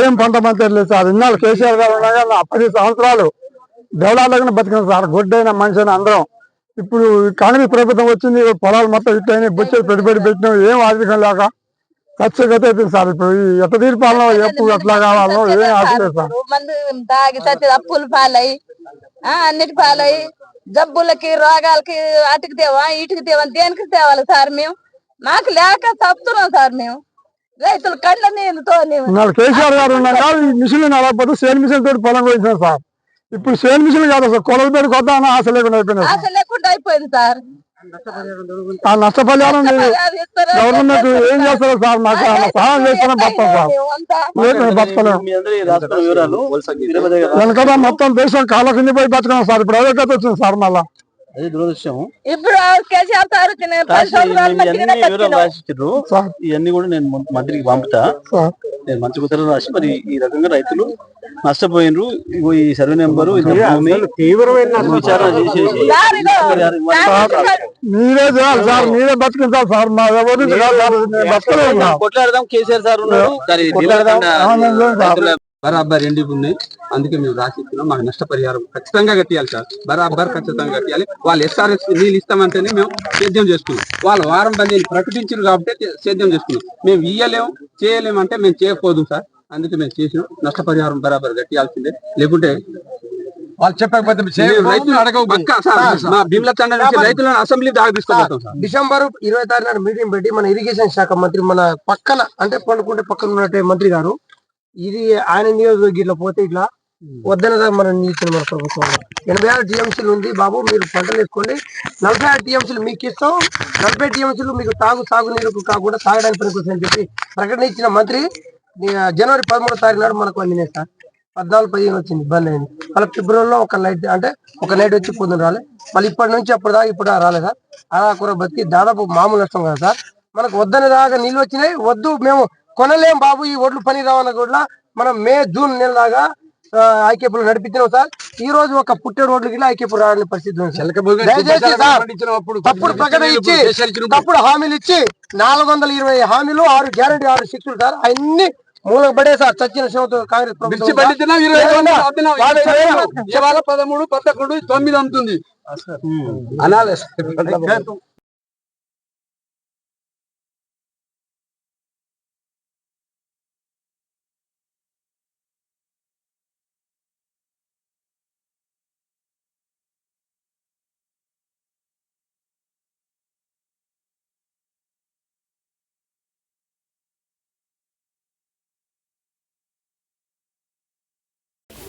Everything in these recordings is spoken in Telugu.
ఏం పంట మంచి లేదు సార్. ఇన్నాళ్ళు కేసీఆర్ గారు ఉండగా నా పది సంవత్సరాలు డెవలప్గా బతికిన సార్. గొడ్డైన మనిషి అయినా అందరం. ఇప్పుడు కాంగ్రెస్ ప్రభుత్వం వచ్చింది పొలాలు మొత్తం ఇట్లయినా బొచ్చెలు పెట్టుబడి పెట్టినాం ఏం ఆర్థికం లేక ఖచ్చితంగా అవుతుంది సార్. ఇప్పుడు ఈ ఎట్ట తీర్పాలనో ఎప్పుడు ఎట్లా కావాలో ఏం ఆర్థిక లేదు సార్. మందు తాగి చచ్చి అప్పులు పాలై ఆ అన్నిటి పాలై జబ్బులకి రోగాలకి అటుకు తేవా ఇటుకు తేవా దేనికి తేవాలి సార్ మేము? మాకు లేక చస్తున్నాం సార్ మేము. రైతులు కళ్ళ నీళ్ళతో కేసీఆర్ గారు ఈ మిషన్లు నడవకపోతే సేల్ మిషన్ తోటి పొలం కోయించాం సార్. ఇప్పుడు సేల్ మిషన్ కాదు సార్ కొలలు పెట్టి కొత్త అని ఆశ లేకుండా అయిపోయినాయి ఆశ లేకుండా అయిపోయింది సార్. ఆ నష్టపరిహారం లేదు? గవర్నమెంట్ ఏం చేస్తారో సార్ మాకు సహాయం చేస్తేనే బతాం సార్. లేకపోతే బతకలేం. వెనకదా మొత్తం దేశం కాళ్ళ కింద పోయి బతకడం సార్. ఇప్పుడు అదే కథ వచ్చింది సార్ మళ్ళా. అది దురదృష్టం ఇప్పుడు మంచిగానే ఇవన్నీ కూడా నేను మంత్రికి పంపుతా. నేను మంత్రి ఉత్తర్వులు రాసి మరి ఈ రకంగా రైతులు నష్టపోయినరు ఈ సర్వే నెంబరు విచారణ చేసేసి సార్ మరి సార్ మీరే సార్ మీరే బతికించాలి సార్ మా ఎవరి. కొట్లాడదాం కేసీఆర్ సార్ ఉన్నారు. బరాబర్ ఎండి ఉన్నాయి? అందుకే మేము రాసి ఇస్తున్నాం మాకు నష్టపరిహారం ఖచ్చితంగా కట్టియాలి సార్. బరాబర్ ఖచ్చితంగా కట్టియాలి. వాళ్ళు ఎస్ఆర్ఎస్ నీళ్ళు ఇస్తామంటేనే మేము సేద్యం చేసుకున్నాం వాళ్ళు వారం పదిహేను ప్రకటించారు కాబట్టి సేద్యం చేసుకున్నాం మేము ఇయ్యలేము చేయలేము అంటే మేము చేయకపోదు సార్. అందుకే మేము చేసినాం. నష్టపరిహారం బరాబర్ కట్టియాల్సిందే. లేకుంటే వాళ్ళు చెప్పకపోతే రైతులను అసెంబ్లీ దాకా డిసెంబర్ ఇరవై తారీఖు మీటింగ్ పెట్టి మన ఇరిగేషన్ శాఖ మంత్రి మన పక్కన అంటే పండుకుంటే పక్కన ఉన్నట్టు మంత్రి గారు ఇది ఆయన నియోజకవర్గం ఇట్లా పోతే ఇట్లా వద్దనదా మన నీతిని మన ప్రభుత్వం ఎనభై ఆరు టీఎంసీలు ఉంది బాబు మీరు పంటలు వేసుకోండి. నలభై ఆరు టీఎంసీలు మీకు ఇస్తాం. నలభై టీఎంసీలు మీకు తాగు సాగు నీరుకు కాకుండా తాగడానికి పనికొస్తాయని చెప్పి ప్రకటన ఇచ్చిన మంత్రి జనవరి పదమూడో తారీఖు నాడు మనకు అందినాయి సార్ పద్నాలుగు పదిహేను వచ్చింది ఇబ్బంది అయింది. మళ్ళీ ఫిబ్రవరిలో ఒక నైట్ అంటే ఒక నైట్ వచ్చి పొద్దున రాలే. మళ్ళీ ఇప్పటి నుంచి అప్పుడు దాకా ఇప్పుడు రాలేదు సార్. అలా కూర బతికి దాదాపు మామూలు నష్టం కదా సార్. మనకు వద్దని దాకా నీళ్ళు వచ్చినాయి వద్దు మేము కొనలేం బాబు ఈ ఒడ్లు పని రావన్న కూడా మనం మే జూన్ నెల దాకా ఐకేపులు నడిపించినాం సార్. ఈ రోజు ఒక పుట్టే రోడ్లు గిట్లా ఐకేపులు రాని పరిస్థితి. దయచేసి సార్ తప్పుడు ప్రకటన ఇచ్చి తప్పుడు హామీలు ఇచ్చి నాలుగు వందల ఇరవై హామీలు ఆరు గ్యారెంటీ ఆరు శిక్షలు సార్. అన్ని మూలకు పడే సార్. చచ్చిన శివతో కాంగ్రెస్ ప్రభుత్వం పదమూడు పదకొండు తొమ్మిది అమ్ముతుంది అనాలి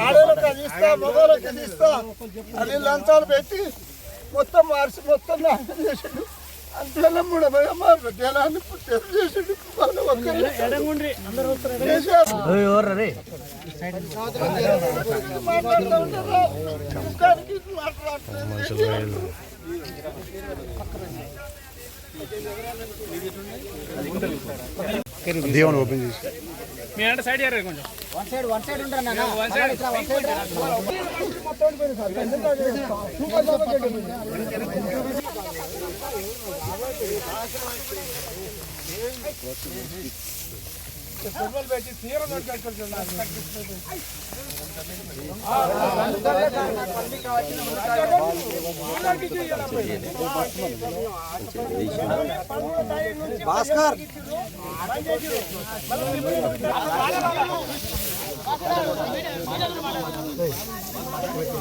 ఆడలకు అది ఇస్తా మగవాళ్ళకి అది ఇస్తా లంచాలు పెట్టి మొత్తం మార్చి మొత్తం నాశనం చేసిండు. అంతేలా మూడు భయమారు జనాన్ని పుట్టారు? చేసిండు వాళ్ళు ఒక్కరు కేసీఆర్ మాట్లాడుతూ ఉంటారా?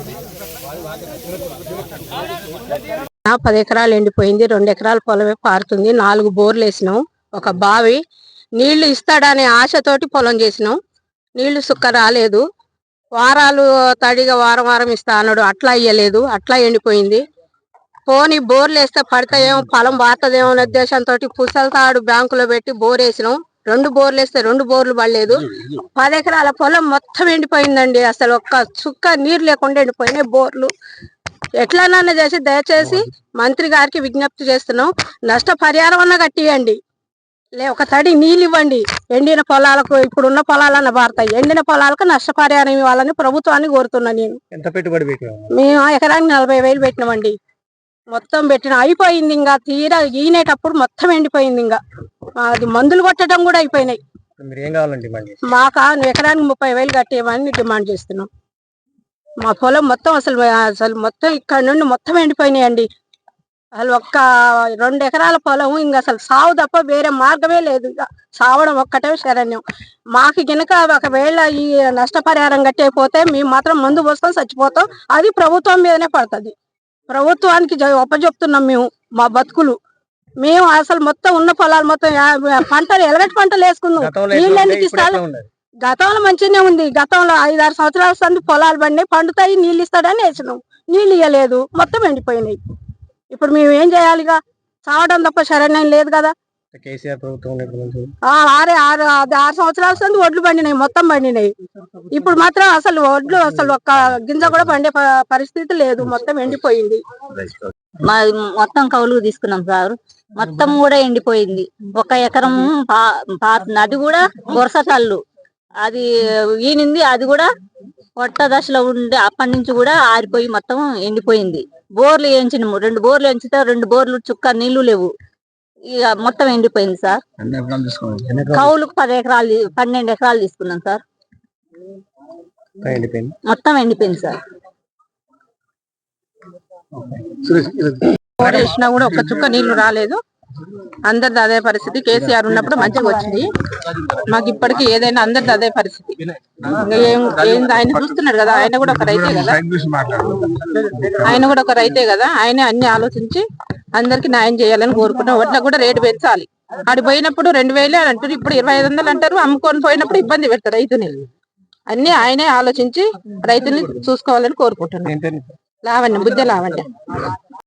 ముఖానికి మాట్లాడుతున్నారు. పది ఎకరాలు ఎండిపోయింది రెండు ఎకరాల పొలమే పారుతుంది నాలుగు బోర్లు వేసినాం. ఒక బావి. నీళ్ళు ఇస్తాడనే ఆశతోటి పొలం చేసినాం. నీళ్ళు సుక్క రాలేదు. వారాలు తడిగా వారం వారం ఇస్తా అన్నాడు. అట్లా ఇయ్యలేదు. అట్లా ఎండిపోయింది. పోని బోర్లు వేస్తే పడతాయేమో పొలం పారుతుందేమో అనే ఉద్దేశంతో పుసలతాడు బ్యాంకులో పెట్టి బోర్ వేసినాం. రెండు బోర్లు వేస్తే రెండు బోర్లు పడలేదు. పది ఎకరాల పొలం మొత్తం ఎండిపోయిందండి. అసలు ఒక్క చుక్క నీరు లేకుండా ఎండిపోయినాయి బోర్లు. ఎట్లనన్నా చేసి దయచేసి మంత్రి గారికి విజ్ఞప్తి చేస్తున్నాం. నష్టపరిహారం అన్న కట్టియండి. లే ఒక తడి నీళ్ళు ఇవ్వండి. ఎండిన పొలాలకు ఇప్పుడున్న పొలాలన్న బారుతాయి ఎండిన పొలాలకు నష్టపరిహారం ఇవ్వాలని ప్రభుత్వాన్ని కోరుతున్నా నేను. ఎంత పెట్టుబడి మేము ఎకరానికి నలభై వేలు పెట్టినామండి. మొత్తం పెట్టిన అయిపోయింది ఇంకా. తీరా ఈనేటప్పుడు మొత్తం ఎండిపోయింది ఇంకా. అది మందులు కొట్టడం కూడా అయిపోయినాయి. మాకు ఎకరానికి ముప్పై వేలు కట్టేయమని డిమాండ్ చేస్తున్నాం. మా పొలం మొత్తం అసలు అసలు మొత్తం ఇక్కడ నుండి మొత్తం ఎండిపోయినాయండి. అసలు ఒక్క రెండు ఎకరాల పొలం ఇంకా అసలు సావు తప్ప వేరే మార్గమే లేదు. ఇక సావడం ఒక్కటే శరణ్యం. మాకు గినక ఒకవేళ ఈ నష్టపరిహారం కట్టేపోతే మేము మాత్రం మందు పోస్తాం చచ్చిపోతాం. అది ప్రభుత్వం మీదనే పడుతుంది. ప్రభుత్వానికి ఒప్పజెప్తున్నాం మేము మా బతుకులు. మేము అసలు మొత్తం ఉన్న పొలాలు మొత్తం పంటలు ఎలగటి పంటలు వేసుకున్నాం. నీళ్ళు ఎందుకు ఇస్తారు? గతంలో మంచిగానే ఉంది. గతంలో ఐదు ఆరు సంవత్సరాల సంది పొలాలు పండి పండుతాయి నీళ్ళు ఇస్తాడని వేసినాం. నీళ్ళు ఇవ్వలేదు మొత్తం ఎండిపోయినాయి. ఇప్పుడు మేము ఏం చేయాలి ఇక చావడం తప్ప శరణ్యం లేదు కదా. కేసీఆర్ ప్రభుత్వం ఆ ఆరు ఆరు ఆరు సంవత్సరాల సంది వడ్లు పండినాయి. మొత్తం పండినాయి. ఇప్పుడు మాత్రం అసలు వడ్లు అసలు ఒక్క గింజ కూడా పండే ప- పరిస్థితి లేదు. మొత్తం ఎండిపోయింది. మా మొత్తం కౌలుకు తీసుకున్నాం సార్. మొత్తం కూడా ఎండిపోయింది. ఒక ఎకరం పా- అది కూడా వరుస తల్లు అది ఈనింది అది కూడా పొట్ట దశలో ఉండి అప్పటి నుంచి కూడా ఆరిపోయి మొత్తం ఎండిపోయింది. బోర్లు వేయించినాము రెండు బోర్లు వేయించితే రెండు బోర్లు చుక్క నీళ్ళు లేవు. ఇక మొత్తం ఎండిపోయింది సార్. కౌలుకు పది ఎకరాలు పన్నెండు ఎకరాలు తీసుకున్నాం సార్. మొత్తం ఎండిపోయింది? సార్. కూడా ఒక్క చుక్క నీళ్ళు రాలేదు. అందరిది అదే పరిస్థితి. కేసీఆర్ ఉన్నప్పుడు మంచిగా వచ్చింది. మాకు ఇప్పటికి ఏదైనా అందరిది అదే పరిస్థితి. ఏం ఆయన చూస్తున్నాడు కదా ఆయన కూడా ఒక రైతే కదా. ఆయన కూడా ఒక రైతే కదా. ఆయన అన్ని ఆలోచించి అందరికి న్యాయం చేయాలని కోరుకుంటాం వడ్లకు కూడా రేటు పెంచాలి. ఆడి పోయినప్పుడు రెండు వేలే అంటారు ఇప్పుడు ఇరవై ఐదు వందలు అంటారు. అమ్ముకొని పోయినప్పుడు ఇబ్బంది పెడతారు రైతుని. అన్ని ఆయనే ఆలోచించి రైతుని చూసుకోవాలని కోరుకుంటున్నాను లావణ్య బుద్ధి లావణ్య.